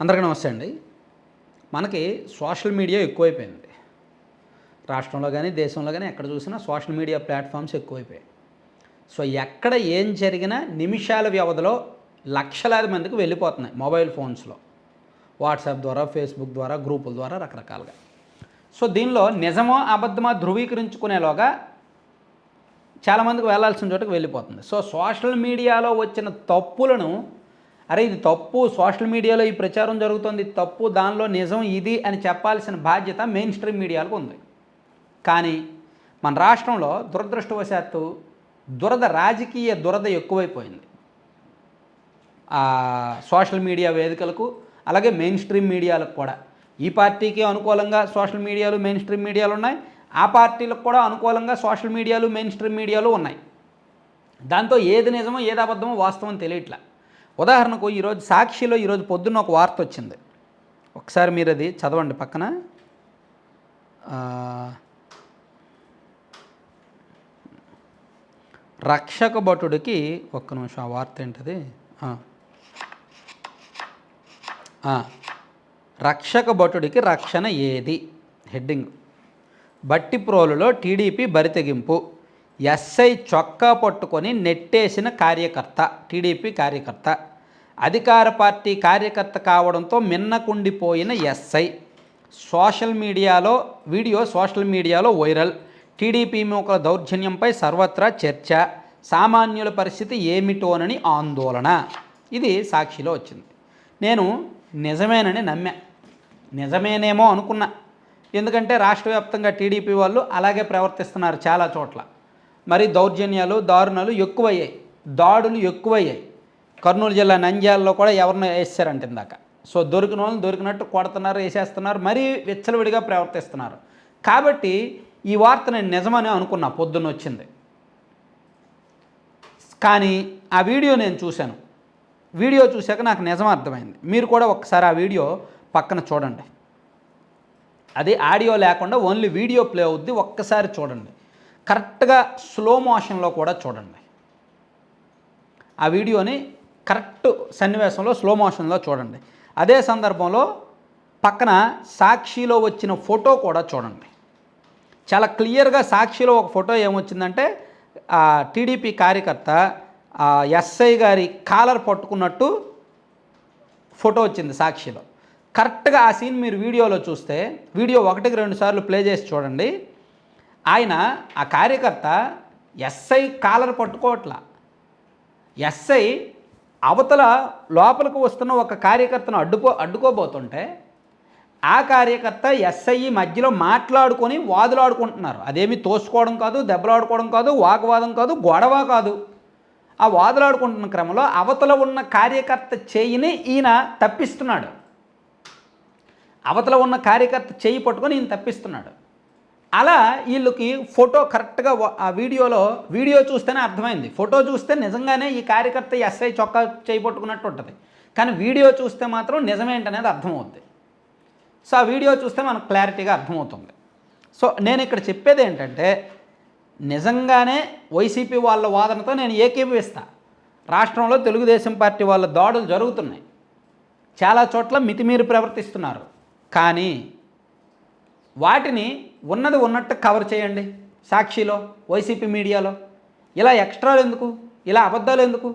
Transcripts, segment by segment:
అందరికీ నమస్తే అండి. మనకి సోషల్ మీడియా ఎక్కువైపోయింది. రాష్ట్రంలో కానీ దేశంలో కానీ ఎక్కడ చూసినా సోషల్ మీడియా ప్లాట్ఫామ్స్ ఎక్కువైపోయాయి. సో ఎక్కడ ఏం జరిగినా నిమిషాల వ్యవధిలో లక్షలాది మందికి వెళ్ళిపోతున్నాయి మొబైల్ ఫోన్స్లో. వాట్సాప్ ద్వారా ఫేస్బుక్ ద్వారా గ్రూపుల ద్వారా రకరకాలుగా. సో దీనిలో నిజమో అబద్ధమో ధృవీకరించుకునేలోగా చాలామందికి వెళ్ళాల్సిన చోటుకు వెళ్ళిపోతుంది. సో సోషల్ మీడియాలో వచ్చిన తప్పులను అరే ఇది తప్పు. సోషల్ మీడియాలో ఈ ప్రచారం జరుగుతుంది తప్పు. దానిలో నిజం ఇది అని చెప్పాల్సిన బాధ్యత మెయిన్ స్ట్రీమ్ మీడియాలకు ఉంది. కానీ మన రాష్ట్రంలో దురదృష్టవశాత్తు దురద రాజకీయ దురద ఎక్కువైపోయింది. సోషల్ మీడియా వేదికలకు అలాగే మెయిన్ స్ట్రీమ్ మీడియాలకు కూడా. ఈ పార్టీకి అనుకూలంగా సోషల్ మీడియాలు మెయిన్ స్ట్రీమ్ మీడియాలు ఉన్నాయి. ఆ పార్టీలకు కూడా అనుకూలంగా సోషల్ మీడియాలు మెయిన్ స్ట్రీమ్ మీడియాలు ఉన్నాయి. దాంతో ఏది నిజమో ఏది అబద్ధమో వాస్తవం తెలియట్లా. ఉదాహరణకు ఈరోజు సాక్షిలో ఈరోజు పొద్దున్న ఒక వార్త వచ్చింది. ఒకసారి మీరు అది చదవండి పక్కన. రక్షక భటుడికి ఒక్క నిమిషం ఆ వార్త ఏంటది? రక్షక భటుడికి రక్షణ ఏది? హెడ్డింగ్. బట్టిప్రోలులో టీడీపీ బరితెగింపు. ఎస్ఐ చొక్కా పట్టుకొని నెట్టేసిన కార్యకర్త టీడీపీ కార్యకర్త. అధికార పార్టీ కార్యకర్త కావడంతో మిన్నకుండిపోయిన ఎస్ఐ. సోషల్ మీడియాలో వీడియో సోషల్ మీడియాలో వైరల్. టీడీపీ మూకల దౌర్జన్యంపై సర్వత్రా చర్చ. సామాన్యుల పరిస్థితి ఏమిటోనని ఆందోళన. ఇది సాక్షిలో వచ్చింది. నేను నిజమేనని నమ్మా. నిజమేనేమో అనుకున్నా. ఎందుకంటే రాష్ట్ర వ్యాప్తంగా టీడీపీ వాళ్ళు అలాగే ప్రవర్తిస్తున్నారు చాలా చోట్ల. మరి దౌర్జన్యాలు దారుణాలు ఎక్కువయ్యాయి. దాడులు ఎక్కువయ్యాయి. కర్నూలు జిల్లా నంద్యాలలో కూడా ఎవరినో వేసారంట ఇందాక. సో దొరికిన వాళ్ళని దొరికినట్టు కొడుతున్నారు వేసేస్తున్నారు మరీ విచ్చలవిడిగా ప్రవర్తిస్తున్నారు. కాబట్టి ఈ వార్త నేను నిజమని అనుకున్నా పొద్దున్న వచ్చింది. కానీ ఆ వీడియో నేను చూశాను. వీడియో చూశాక నాకు నిజం అర్థమైంది. మీరు కూడా ఒకసారి ఆ వీడియో పక్కన చూడండి. అది ఆడియో లేకుండా ఓన్లీ వీడియో ప్లే అవుద్ది ఒక్కసారి చూడండి. కరెక్ట్గా స్లో మోషన్లో కూడా చూడండి. ఆ వీడియోని కరెక్ట్ సన్నివేశంలో స్లో మోషన్లో చూడండి. అదే సందర్భంలో పక్కన సాక్షిలో వచ్చిన ఫోటో కూడా చూడండి. చాలా క్లియర్గా సాక్షిలో ఒక ఫోటో ఏమొచ్చిందంటే టీడీపీ కార్యకర్త ఎస్ఐ గారి కాలర్ పట్టుకున్నట్టు ఫోటో వచ్చింది సాక్షిలో. కరెక్ట్గా ఆ సీన్ మీరు వీడియోలో చూస్తే వీడియో ఒకటికి రెండు సార్లు ప్లే చేసి చూడండి. ఆయన ఆ కార్యకర్త ఎస్ఐ కాలర్ పట్టుకోవట్లా. ఎస్ఐ అవతల లోపలికి వస్తున్న ఒక కార్యకర్తను అడ్డుకో అడ్డుకోబోతుంటే ఆ కార్యకర్త ఎస్ఐ మధ్యలో మాట్లాడుకొని వాదులాడుకుంటున్నారు. అదేమి తోసుకోవడం కాదు దెబ్బలాడుకోవడం కాదు వాగ్వాదం కాదు గొడవ కాదు. ఆ వాదులాడుకుంటున్న క్రమంలో అవతల ఉన్న కార్యకర్త చేయిని ఈయన తప్పిస్తున్నాడు. అవతల ఉన్న కార్యకర్త చేయి పట్టుకొని ఈయన తప్పిస్తున్నాడు. అలా వీళ్ళకి ఫోటో కరెక్ట్గా ఆ వీడియోలో వీడియో చూస్తేనే అర్థమైంది. ఫోటో చూస్తే నిజంగానే ఈ కార్యకర్త ఎస్ఐ చొక్కా చేయబట్టుకున్నట్టు ఉంటుంది. కానీ వీడియో చూస్తే మాత్రం నిజమేంటనేది అర్థమవుద్ది. సో ఆ వీడియో చూస్తే మనకు క్లారిటీగా అర్థమవుతుంది. సో నేను ఇక్కడ చెప్పేది ఏంటంటే నిజంగానే వైసీపీ వాళ్ళ వాదనతో నేను ఏకీభవిస్తా. రాష్ట్రంలో తెలుగుదేశం పార్టీ వాళ్ళ దాడులు జరుగుతున్నాయి. చాలా చోట్ల మితిమీరి ప్రవర్తిస్తున్నారు. కానీ వాటిని ఉన్నది ఉన్నట్టు కవర్ చేయండి. సాక్షిలో వైసీపీ మీడియాలో. ఇలా ఎక్స్ట్రాలు ఎందుకు? ఇలా అబద్ధాలు ఎందుకు?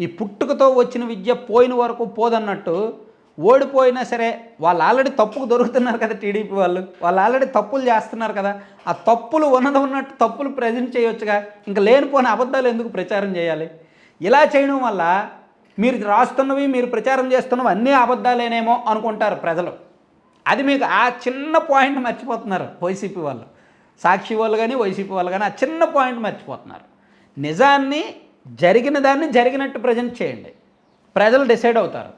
ఈ పుట్టుకతో వచ్చిన విద్య పోయిన వరకు పోదన్నట్టు ఓడిపోయినా సరే వాళ్ళు ఆల్రెడీ తప్పుకు దొరుకుతున్నారు కదా టీడీపీ వాళ్ళు. వాళ్ళు ఆల్రెడీ తప్పులు చేస్తున్నారు కదా. ఆ తప్పులు ఉన్నది ఉన్నట్టు తప్పులు ప్రజెంట్ చేయొచ్చుగా. ఇంకా లేనిపోయిన అబద్ధాలు ఎందుకు ప్రచారం చేయాలి? ఇలా చేయడం వల్ల మీరు రాస్తున్నవి మీరు ప్రచారం చేస్తున్నవి అన్నీ అబద్ధాలేనేమో అనుకుంటారు ప్రజలు. అది మీకు ఆ చిన్న పాయింట్ మర్చిపోతున్నారు వైసీపీ వాళ్ళు. సాక్షి వాళ్ళు కానీ వైసీపీ వాళ్ళు కానీ ఆ చిన్న పాయింట్ మర్చిపోతున్నారు. నిజాన్ని జరిగిన దాన్ని జరిగినట్టు ప్రజెంట్ చేయండి. ప్రజలు డిసైడ్ అవుతారు.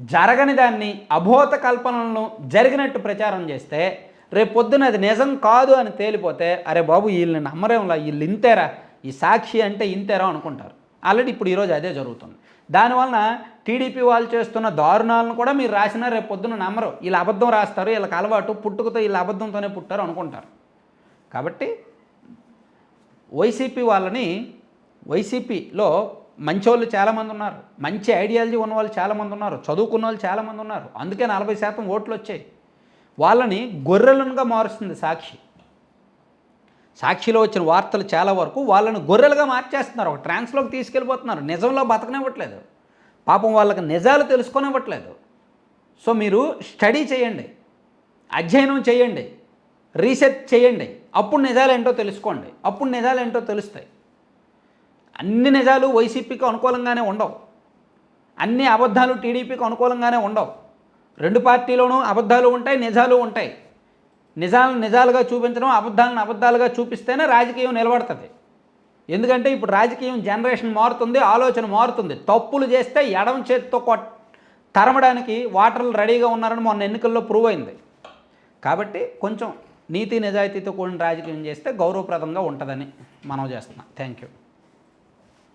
జరగని దాన్ని అభూత కల్పనలను జరిగినట్టు ప్రచారం చేస్తే రేపు పొద్దున అది నిజం కాదు అని తేలిపోతే అరే బాబు వీళ్ళని నమ్మరేంలా వీళ్ళు ఇంతేరా? ఈ సాక్షి అంటే ఇంతేరా అనుకుంటారు. ఆల్రెడీ ఇప్పుడు ఈరోజు అదే జరుగుతుంది. దానివలన టీడీపీ వాళ్ళు చేస్తున్న దారుణాలను కూడా మీరు రాసినా రేపు పొద్దున నమ్మరు. వీళ్ళు అబద్ధం రాస్తారు వీళ్ళకి అలవాటు పుట్టుకతో వీళ్ళు అబద్ధంతోనే పుట్టారు అనుకుంటారు. కాబట్టి వైసీపీ వాళ్ళని వైసీపీలో మంచోళ్ళు చాలామంది ఉన్నారు. మంచి ఐడియాలజీ ఉన్న వాళ్ళు చాలామంది ఉన్నారు. చదువుకున్న వాళ్ళు చాలామంది ఉన్నారు. అందుకే నలభై శాతం ఓట్లు వచ్చాయి. వాళ్ళని గొర్రెలుగా మారుస్తుంది సాక్షి. సాక్షిలో వచ్చిన వార్తలు చాలా వరకు వాళ్ళని గొర్రెలుగా మార్చేస్తున్నారు. ఒక ట్రాన్స్లోకి తీసుకెళ్ళిపోతున్నారు. నిజంలో బతకనివ్వట్లేదు. పాపం వాళ్ళకి నిజాలు తెలుసుకొనివ్వట్లేదు సో మీరు స్టడీ చేయండి. అధ్యయనం చేయండి. రీసెర్చ్ చేయండి. అప్పుడు నిజాలు ఏంటో తెలుసుకోండి. అప్పుడు నిజాలు ఏంటో తెలుస్తాయి. అన్ని నిజాలు వైసీపీకి అనుకూలంగానే ఉండవు. అన్ని అబద్ధాలు టీడీపీకి అనుకూలంగానే ఉండవు. రెండు పార్టీలోనూ అబద్ధాలు ఉంటాయి నిజాలు ఉంటాయి. నిజాలను నిజాలుగా చూపించడం అబద్ధాలను అబద్ధాలుగా చూపిస్తేనే రాజకీయం నిలబడుతుంది. ఎందుకంటే ఇప్పుడు రాజకీయం జనరేషన్ మారుతుంది ఆలోచన మారుతుంది. తప్పులు చేస్తే ఎడమ చేతితో కొట్ తరమడానికి వాటర్లు రెడీగా ఉన్నారని మొన్న ఎన్నికల్లో ప్రూవ్ అయింది. కాబట్టి కొంచెం నీతి నిజాయితీతో కూడిన రాజకీయం చేస్తే గౌరవప్రదంగా ఉంటుందని మనం చేస్తున్నాం. Thank you